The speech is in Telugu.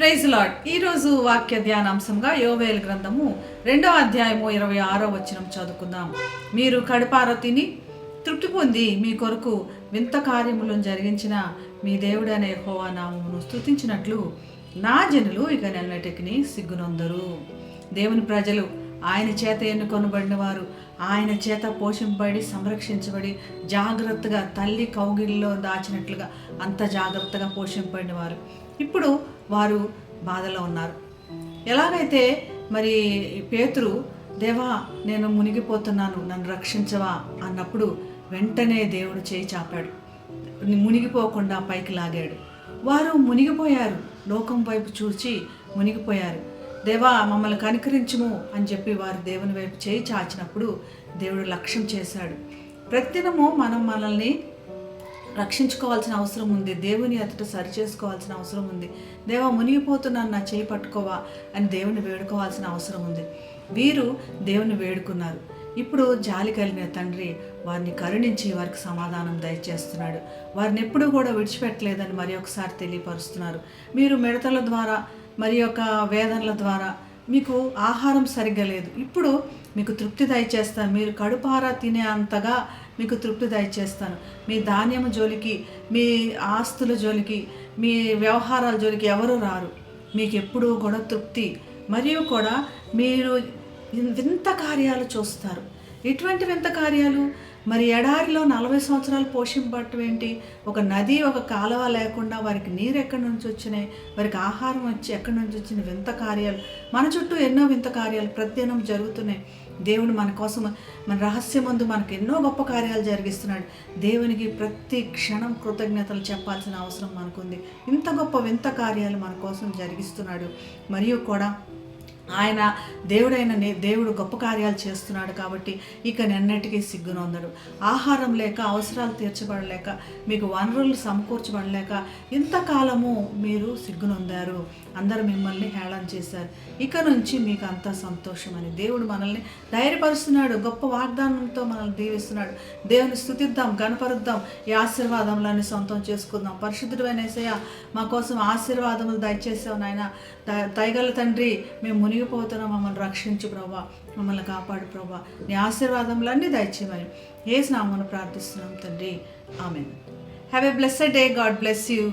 ప్రైజ్ లాడ్ ఈరోజు వాక్య ధ్యానాంశంగా యోవేల్ గ్రంథము రెండవ అధ్యాయము ఇరవై ఆరో వచనం చదువుకుందాం. మీరు కడుపార తిని తృప్తి పొంది మీ కొరకు వింత కార్యములను జరిగించిన మీ దేవుడనే హోవా నామమును స్తుతించినట్లు నా జనులు ఇక నెల్లటికి సిగ్గునొందరు. దేవుని ప్రజలు ఆయన చేత ఎన్నుకొనబడిన వారు ఆయన చేత పోషింపబడి సంరక్షించబడి జాగ్రత్తగా తల్లి కౌగిలిలో దాచినట్లుగా అంత జాగ్రత్తగా పోషింపబడిన వారు ఇప్పుడు వారు బాధలో ఉన్నారు. ఎలాగైతే మరి పేతురు దేవా నేను మునిగిపోతున్నాను నన్ను రక్షించవా? అన్నప్పుడు వెంటనే దేవుడు చేయి చాపాడు. మునిగిపోకుండా పైకి లాగాడు. వారు మునిగిపోయారు. లోకం వైపు చూచి మునిగిపోయారు. దేవా మమ్మల్ని కనికరించుము అని చెప్పి వారు దేవుని వైపు చేయి చాచినప్పుడు దేవుడు లక్ష్యం చేశాడు. ప్రతిదినము మనం మనల్ని రక్షించుకోవాల్సిన అవసరం ఉంది. దేవుని అతట సరి చేసుకోవాల్సిన అవసరం ఉంది. దేవా మునిగిపోతున్నాను నా చేయి పట్టుకోవా అని దేవుని వేడుకోవాల్సిన అవసరం ఉంది. వీరు దేవుని వేడుకున్నారు. ఇప్పుడు జాలి కలిగిన తండ్రి వారిని కరుణించి వారికి సమాధానం దయచేస్తున్నాడు. వారిని ఎప్పుడూ కూడా విడిచిపెట్టలేదని మరి ఒకసారి తెలియపరుస్తున్నారు. మీరు మిడతల ద్వారా మరి యొక్క వేదనల ద్వారా మీకు ఆహారం సరిగ్గా లేదు. ఇప్పుడు మీకు తృప్తి దయచేస్తాను. మీరు కడుపారా తినే అంతగా మీకు తృప్తి దయచేస్తాను. మీ ధాన్యము జోలికి మీ ఆస్తుల జోలికి మీ వ్యవహారాల జోలికి ఎవరు రారు. మీకు ఎప్పుడూ కూడా తృప్తి. మరియు కూడా మీరు వింత కార్యాలు చూస్తారు. ఎటువంటి వింత కార్యాలు మరి ఎడారిలో నలభై సంవత్సరాలు పోషింపట్టం ఏంటి? ఒక నది ఒక కాలువ లేకుండా వారికి నీరు ఎక్కడి నుంచి వచ్చినాయి? వారికి ఆహారం వచ్చి ఎక్కడి నుంచి వచ్చిన వింత కార్యాలు. మన చుట్టూ ఎన్నో వింత కార్యాలు ప్రతిదినం జరుగుతున్నాయి. దేవుడు మన కోసం మన రహస్యమందు మనకు ఎన్నో గొప్ప కార్యాలు జరిగిస్తున్నాడు. దేవునికి ప్రతి క్షణం కృతజ్ఞతలు చెప్పాల్సిన అవసరం మనకుంది. ఇంత గొప్ప వింత కార్యాలు మన కోసం జరిగిస్తున్నాడు. మరియు కూడా ఆయన దేవుడైన దేవుడు గొప్ప కార్యాలు చేస్తున్నాడు కాబట్టి ఇక నిన్నటికీ సిగ్గునొందడు. ఆహారం లేక అవసరాలు తీర్చబడలేక మీకు వనరులు సమకూర్చబడలేక ఇంతకాలము మీరు సిగ్గునొందారు. అందరూ మిమ్మల్ని హేళన చేశారు. ఇక నుంచి మీకు అంతా సంతోషం అని దేవుడు మనల్ని ధైర్యపరుస్తున్నాడు. గొప్ప వాగ్దానంతో మనల్ని దీవిస్తున్నాడు. దేవుని స్థుతిద్దాం గణపరుద్దాం. ఈ ఆశీర్వాదములన్నీ సొంతం చేసుకుందాం. పరిశుద్ధుడైన మా కోసం ఆశీర్వాదములు దయచేసావు నాయన. దయగల తండ్రి మేము ముని మునిగిపోతున్నాం మమ్మల్ని రక్షించు ప్రభా మమ్మల్ని కాపాడు ప్రభా. నీ ఆశీర్వాదములన్నీ దయచేయమని ఏ స్నామను ప్రార్థిస్తున్నాం తండ్రి. Amen have a blessed day God bless you